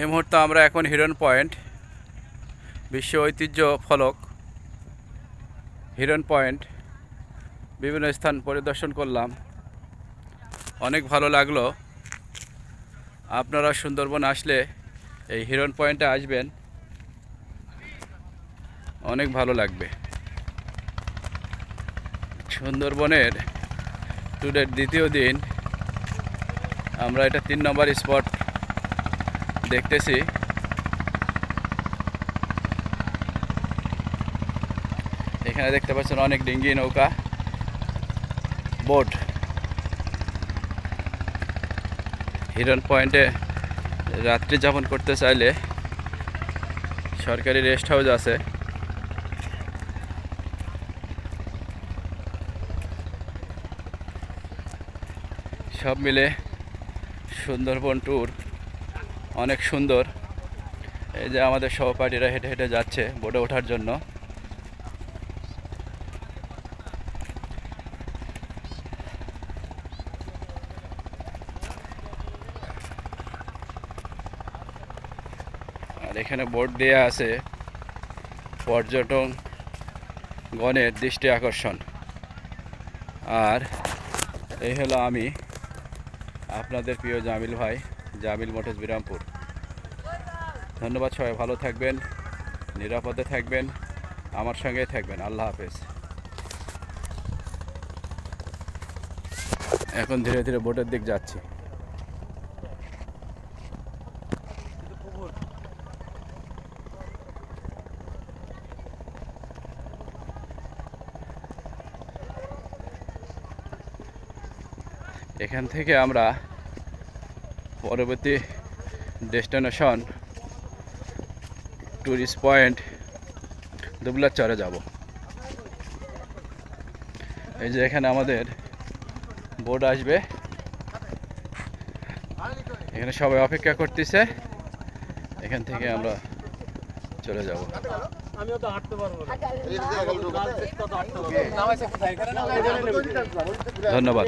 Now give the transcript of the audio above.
এই মুহূর্তে আমরা এখন হিরন পয়েন্ট, বিশ্ব ঐতিহ্য ফলক হিরন পয়েন্ট, বিভিন্ন স্থান পরিদর্শন করলাম। অনেক ভালো লাগল। আপনারা সুন্দরবন আসলে এই হিরন পয়েন্টে আসবেন। অনেক ভালো লাগবে। সুন্দরবনের ট্যুরের দ্বিতীয় দিন, আমরা এটা তিন নম্বর স্পট দেখতেছি। এখানে দেখতে পাচ্ছেন অনেক ডিঙ্গি নৌকা, বোট। হিরন পয়েন্টে রাত্রি যাপন করতে চাইলে সরকারি রেস্ট হাউস আছে। সব মিলে সুন্দরবন ট্যুর। অনেক সুন্দর। এই যে আমাদের সহপাঠীরা হেঁটে হেঁটে যাচ্ছে বোটে ওঠার জন্য। আর এখানে বোর্ড দেওয়া আছে পর্যটন গণের দৃষ্টি আকর্ষণ। আর এই হলো আমি, আপনাদের প্রিয় জামিল ভাই। জামিল মোটরস বিরামপুর ধন্যবাদ সবাই, ভালো থাকবেন, নিরাপদে থাকবেন, আমার সঙ্গেই থাকবেন। আল্লাহ হাফেজ। এখন ধীরে ধীরে বোটের দিক যাচ্ছি। এখান থেকে আমরা পরবর্তী ডেস্টিনেশন ট্যুরিস্ট পয়েন্ট দুবলার চরে যাব। এই যে এখানে আমাদের বোর্ড আসবে। এখানে সবাই অপেক্ষা করতেছে। এখান থেকে আমরা চলে যাব। আমিও তো হাঁটতে পারব ধন্যবাদ।